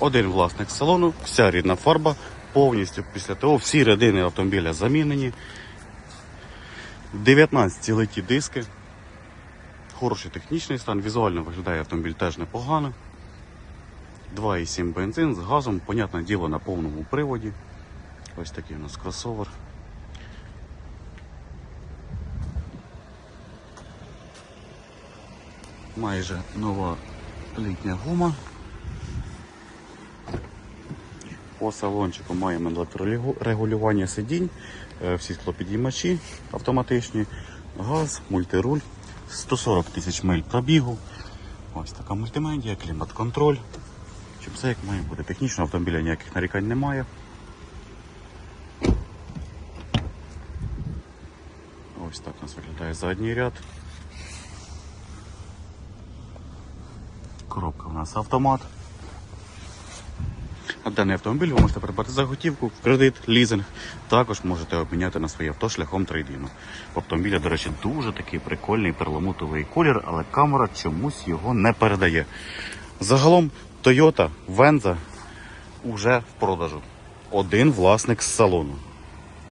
Один власник салону, вся рідна фарба, повністю після того всі рядини автомобіля замінені. 19 цілиті диски. Хороший технічний стан, візуально виглядає автомобіль теж непогано. 2,7 бензин з газом, понятне діло на повному приводі. Ось такий у нас кросовер. Майже нова літня гума. По салончику маємо електрорегулювання сидінь, е, всі склопідіймачі автоматичні, газ, мультируль, 140 тисяч миль пробігу. Ось така мультимедія, клімат-контроль. Щоб все як має бути. Технічно автомобіля ніяких нарікань немає. Ось так у нас виглядає задній ряд. Коробка у нас автомат. Даний автомобіль ви можете придбати за готівку, кредит, лізинг. Також можете обміняти на своє авто шляхом трейдіну. У автомобіля, до речі, дуже такий прикольний перламутовий колір, але камера чомусь його не передає. Загалом Toyota Venza уже в продажу. Один власник з салону.